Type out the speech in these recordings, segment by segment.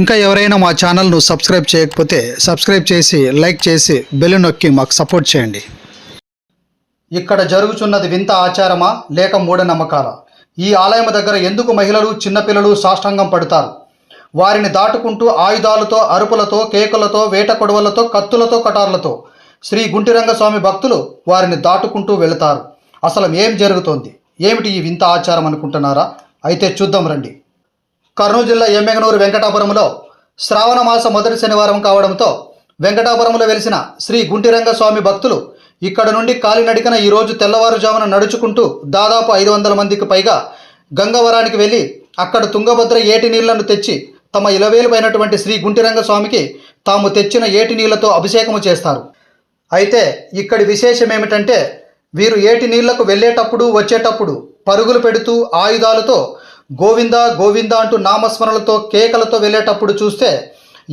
ఇంకా ఎవరైనా మా ఛానల్ను సబ్స్క్రైబ్ చేయకపోతే సబ్స్క్రైబ్ చేసి లైక్ చేసి బెల్ నొక్కి మాకు సపోర్ట్ చేయండి. ఇక్కడ జరుగుచున్నది వింత ఆచారమా లేక మూఢనమ్మకాల? ఈ ఆలయం దగ్గర ఎందుకు మహిళలు చిన్నపిల్లలు సాష్టాంగం పడతారు? వారిని దాటుకుంటూ ఆయుధాలతో అరుపులతో కేకులతో వేట కొడవలతో కత్తులతో కటార్లతో శ్రీ గుంటిరంగస్వామి భక్తులు వారిని దాటుకుంటూ వెళతారు. అసలు ఏం జరుగుతోంది? ఏమిటి ఈ వింత ఆచారం అనుకుంటున్నారా? అయితే చూద్దాం రండి. కర్నూలు జిల్లా ఎమ్మెగనూరు వెంకటాపురంలో శ్రావణ మాస మొదటి శనివారం కావడంతో వెంకటాపురంలో వెలిసిన శ్రీ గుంటిరంగస్వామి భక్తులు ఇక్కడ నుండి కాలినడికన ఈరోజు తెల్లవారుజామున నడుచుకుంటూ దాదాపు ఐదు వందల మందికి పైగా గంగవరానికి వెళ్ళి అక్కడ తుంగభద్ర ఏటి నీళ్ళను తెచ్చి తమ ఇలవేలుపైనటువంటి శ్రీ గుంటిరంగస్వామికి తాము తెచ్చిన ఏటి నీళ్ళతో అభిషేకము చేస్తారు. అయితే ఇక్కడి విశేషం ఏమిటంటే వీరు ఏటి నీళ్ళకు వెళ్ళేటప్పుడు వచ్చేటప్పుడు పరుగులు పెడుతూ ఆయుధాలతో గోవింద గోవింద అంటూ నామస్మరణలతో కేకలతో వెళ్ళేటప్పుడు చూస్తే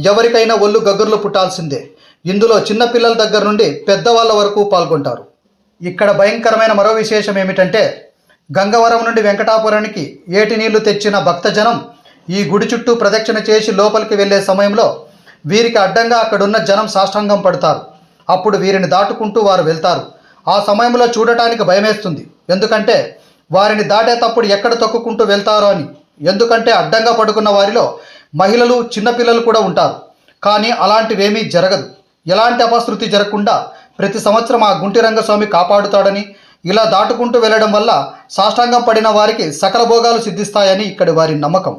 ఎవరికైనా ఒళ్ళు గగ్గుర్లు పుట్టాల్సిందే. ఇందులో చిన్నపిల్లల దగ్గర నుండి పెద్దవాళ్ళ వరకు పాల్గొంటారు. ఇక్కడ భయంకరమైన మరో విశేషం ఏమిటంటే గంగవరం నుండి వెంకటాపురానికి ఏటి నీళ్ళు తెచ్చిన భక్తజనం ఈ గుడి చుట్టూ ప్రదక్షిణ చేసి లోపలికి వెళ్ళే సమయంలో వీరికి అడ్డంగా అక్కడున్న జనం సాష్టాంగం పడతారు. అప్పుడు వీరిని దాటుకుంటూ వారు వెళ్తారు. ఆ సమయంలో చూడటానికి భయమేస్తుంది. ఎందుకంటే వారిని దాటేటప్పుడు ఎక్కడ తొక్కుకుంటూ వెళ్తారో అని. ఎందుకంటే అడ్డంగా పడుకున్న వారిలో మహిళలు చిన్నపిల్లలు కూడా ఉంటారు. కానీ అలాంటివేమీ జరగదు. ఎలాంటి అపశృతి జరగకుండా ప్రతి సంవత్సరం ఆ గుంటిరంగస్వామి కాపాడుతాడని ఇలా దాటుకుంటూ వెళ్ళడం వల్ల సాష్టాంగం పడిన వారికి సకల భోగాలు సిద్ధిస్తాయని ఇక్కడి వారి నమ్మకం.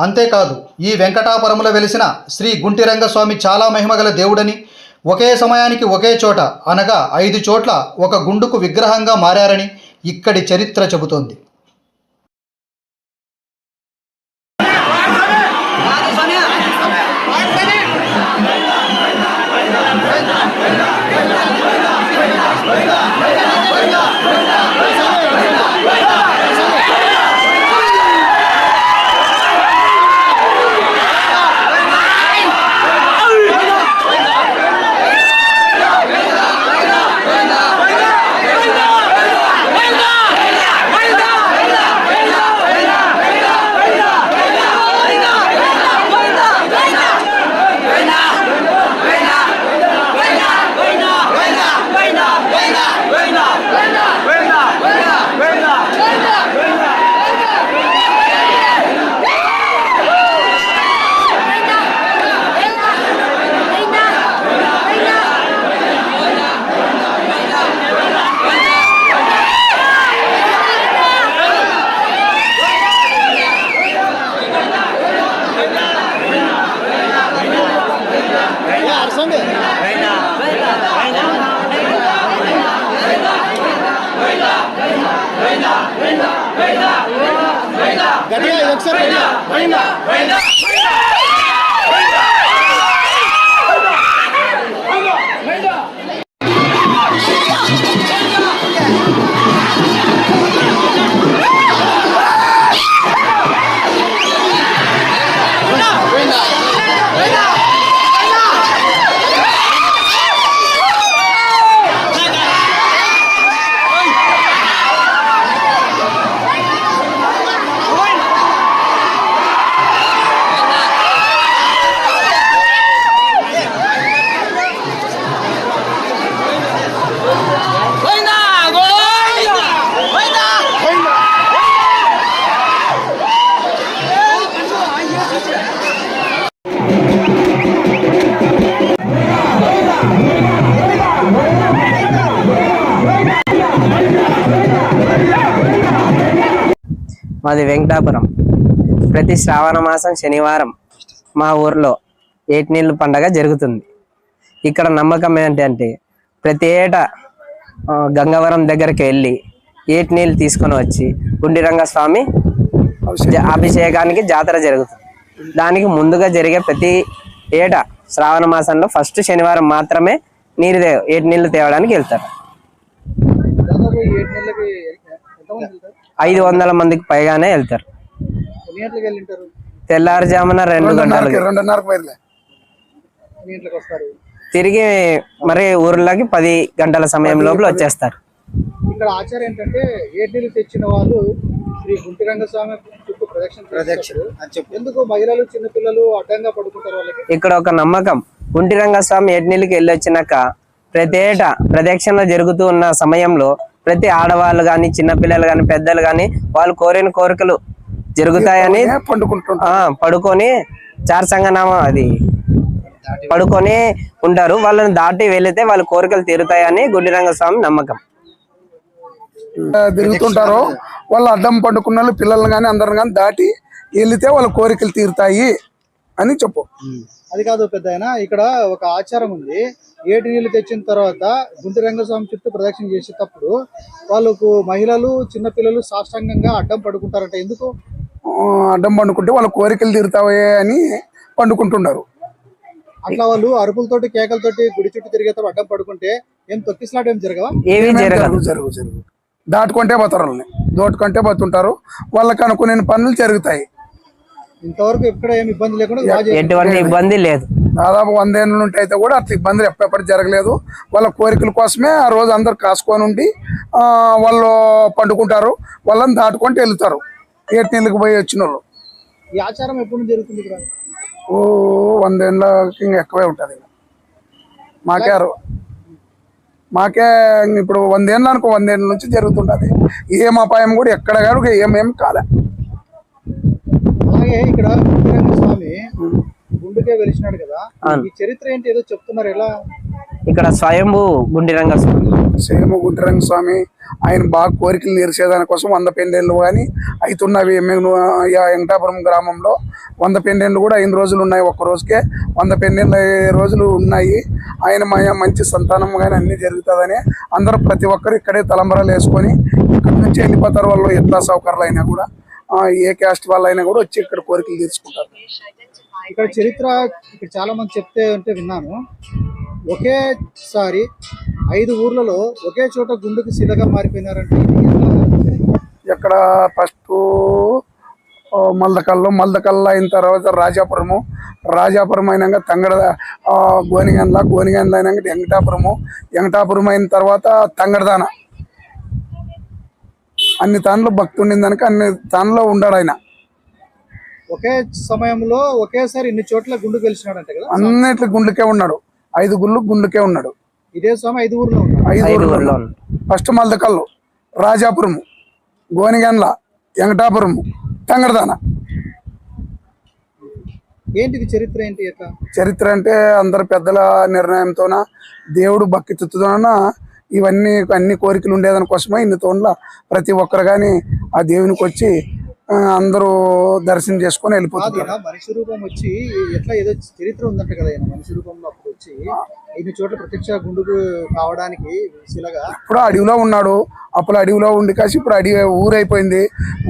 అంతేకాదు ఈ వెంకటాపురంలో వెలిసిన శ్రీ గుంటిరంగస్వామి చాలా మహిమగల దేవుడని ఒకే సమయానికి ఒకే చోట అనగా ఐదు చోట్ల ఒక గుండుకు విగ్రహంగా మారారని ఇక్కడి చరిత్ర చెబుతోంది. గట్టిగా ఒకసారి మాది వెంకటాపురం. ప్రతి శ్రావణ మాసం శనివారం మా ఊర్లో ఏటినీళ్ళు పండగ జరుగుతుంది. ఇక్కడ నమ్మకం ఏంటంటే ప్రతి ఏటా గంగవరం దగ్గరికి వెళ్ళి ఏటి నీళ్ళు తీసుకొని వచ్చి గుండిరంగస్వామి అభిషేకానికి జాతర జరుగుతుంది. దానికి ముందుగా జరిగే ప్రతి ఏటా శ్రావణ మాసంలో ఫస్ట్ శనివారం మాత్రమే నీరు ఏటి నీళ్ళు తేవడానికి వెళ్తారు? ఐదు వందల మందికి పైగానే వెళ్తారు. తెల్లారుజామున రెండు వస్తారు? తిరిగి మరి ఊర్లోకి పది గంటల సమయం లోపల వచ్చేస్తారు. ఇక్కడ ఆచారం ఏంటంటే ఏడ్నీళ్ళు తెచ్చిన వాళ్ళు శ్రీ గుంటిరంగ స్వామి చుట్టూ ప్రదక్షిణ ప్రదక్షిణ ఎందుకు మహిళలు చిన్న పిల్లలు అడ్డంగా పడుకుంటారు వాళ్ళకి? ఇక్కడ ఒక నమ్మకం. ఒంటిరంగ స్వామి ఎడ్నీళ్ళకి వెళ్ళొచ్చినాక ప్రతి ఏటా ప్రదక్షిణ జరుగుతూ ఉన్న సమయంలో ప్రతి ఆడవాళ్ళు గాని చిన్నపిల్లలు గాని పెద్దలు గాని వాళ్ళు కోరిన కోరికలు జరుగుతాయని పడుకొని చార్ అది పడుకొని ఉంటారు. వాళ్ళని దాటి వెళితే వాళ్ళ కోరికలు తీరుతాయని గుడ్డిరంగ స్వామి నమ్మకం. తిరుగుతుంటారు. వాళ్ళు అడ్డం పండుకున్న పిల్లల్ని కానీ అందరిని కానీ దాటి వెళితే వాళ్ళ కోరికలు తీరుతాయి. అని చెప్పు. అది కాదు పెద్ద ఇక్కడ ఒక ఆచారం ఉంది. ఏటి నీళ్ళు తెచ్చిన తర్వాత గుంటి రంగస్వామి చుట్టూ ప్రదక్షిణ చేసేటప్పుడు వాళ్ళకు మహిళలు చిన్న పిల్లలు సాష్టాంగంగా అడ్డం పడుకుంటారంట. ఎందుకు? అడ్డం పండుకుంటే వాళ్ళ కోరికలు తీరుతాయి అని పండుకుంటున్నారు అట్లా వాళ్ళు అరుపులతోటి కేకలతోటి గుడి చుట్టూ తిరిగేటప్పుడు అడ్డం పడుకుంటే ఏం తొక్కిసలాట ఏం జరగవా? ఏమీ జరగదు. జరుగు జరుగు జరుగు. దాటుకుంటే పోతారు వాళ్ళని దోటుకుంటే పోతుంటారు వాళ్ళకి అనుకునే పనులు జరుగుతాయి. ఇంతవరకు ఎక్కడ ఏమి ఇబ్బంది లేకుండా. ఎటువంటి ఇబ్బంది లేదు. దాదాపు వందేళ్ళ నుండి అయితే కూడా అట్లా ఇబ్బందులు ఎప్పటికప్పుడు జరగలేదు. వాళ్ళ కోరికల కోసమే ఆ రోజు అందరు కాసుకొని ఉండి ఆ, వాళ్ళు పండుకుంటారు. వాళ్ళని దాటుకుంటూ వెళ్తారు. ఏటి నీళ్ళకి పోయి వచ్చిన వాళ్ళు. ఈ ఆచారం ఎప్పుడు జరుగుతుంది ఓ వందేళ్ళకి ఇంకా ఎక్కువే ఉంటుంది. మాకే మాకే ఇంక ఇప్పుడు వందేళ్ళు అనుకో వందేళ్ళ నుంచి జరుగుతుంటది. ఏం అపాయం కూడా ఎక్కడ కాదు ఏమేం కాలే. అలాగే ఇక్కడ స్వామి గుండుకే వెలిసినాడు కదా. ఈ చరిత్ర ఏంటి? ఏదో చెప్తున్నారు. ఎలా? ఇక్కడ స్వయంభూ గుండిరంగ స్వామి. సేము గుంటరంగ స్వామి ఆయన బాగా కోరికలు తీర్చేదాని కోసం వంద పెండేళ్ళు కానీ అవుతున్నవి మేము యా- వెంకటాపురం గ్రామంలో వంద పెండేళ్ళు కూడా ఐదు రోజులు ఉన్నాయి. ఒక్క రోజుకే వంద పెండేళ్ళు రోజులు ఉన్నాయి. ఆయన మ- మంచి సంతానం కానీ అన్ని జరుగుతుందని అందరూ ప్రతి ఒక్కరు ఇక్కడే తలంబరాలు వేసుకొని ఇక్కడ నుంచి వెళ్ళిపోతారు వాళ్ళు ఎట్లా సౌకర్యాలు అయినా కూడా. ఏ క్యాస్ట్ వాళ్ళు అయినా కూడా వచ్చి ఇక్కడ కోరికలు తీర్చుకుంటారు. ఇక్కడ చరిత్ర ఇక్కడ చాలా మంది చెప్తే ఉంటే విన్నాను. ఒకేసారి ఐదు ఊర్లలో ఒకే చోట గుండుకు శిలగా మారిపోయినారంటే? ఇక్కడ ఫస్ట్ మల్దకల్లు మల్దకల్లు అయిన తర్వాత రాజాపురము రాజాపురం అయినాక తంగడ గోనిగండ్ల గోనిగండ్ల అయినాక వెంకటాపురము వెంకటాపురం అయిన తర్వాత తంగడదాన. అన్ని తాన్లు భక్తి ఉండిందనక అన్ని తాన్లో ఉండాడు ఆయన. ఒకే సమయంలో ఒకేసారి ఇన్ని చోట్ల గుండు గెలిచినాడంట కదా? అన్నిటి గుండుకే ఉన్నాడు. ఐదు గుళ్ళు గుండుకే ఉన్నాడు. ఇదే స్వామి ఐదు ఊర్లో ఉన్నాడు. ఐదు ఊర్లు ఫస్ట్ మల్దకల్లు రాజాపురము గోనిగండ్ల వెంకటాపురము తంగడదాన. ఏంటిది చరిత్ర ఏంటి చరిత్ర అంటే అందరు పెద్దల నిర్ణయంతోన దేవుడు భక్తితోన ఇవన్నీ అన్ని కోరికలు ఉండేదాని కోసమే ఇన్ని తోన్ల ప్రతి ఒక్కరు కానీ ఆ దేవునికి వచ్చి అందరూ దర్శనం చేసుకొని వెళ్ళిపోతున్నారు. మనిషి రూపం వచ్చి ఎట్లా ఏదో చరిత్ర ఉందంట కదా మనిషి రూపంలో అప్పుడు వచ్చి ఇన్ని చోట్ల ప్రత్యక్ష గుండుకు కావడానికి శిలగా. ఇప్పుడు అడవిలో ఉన్నాడు అప్పుడు అడవిలో ఉండి కాసి ఇప్పుడు అడవి ఊరైపోయింది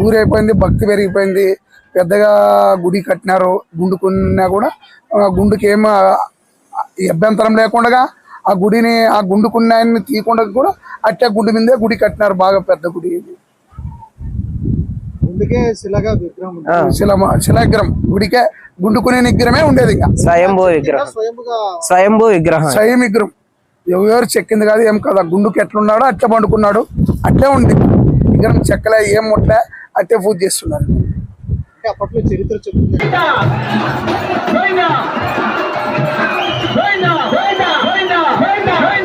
ఊరైపోయింది భక్తి పెరిగిపోయింది పెద్దగా గుడి కట్టినారు గుండుకున్నా కూడా ఆ గుండుకి ఏం ఆ, అభ్యంతరం లేకుండా ఆ గుడిని ఆ గుండుకున్నాయని తీయకుండా కూడా అట్టే గుడి మీదే గుడి కట్టినారు బాగా పెద్ద గుడి శిలాగ్రహం. గుడికే గుండుకునే నిగ్రహమే ఉండేది స్వయంభూ విగ్రహం. స్వయం విగ్రహం. ఎవరు చెక్కింది కాదు ఏం కాదు గుండుకు ఎట్లున్నాడో అట్టే పండుకున్నాడు. అట్లే ఉంది విగ్రహం చెక్కలే ఏం ఉంటే అట్టే పూజ చేస్తున్నారు. అప్పట్లో చరిత్ర చెప్తుంది.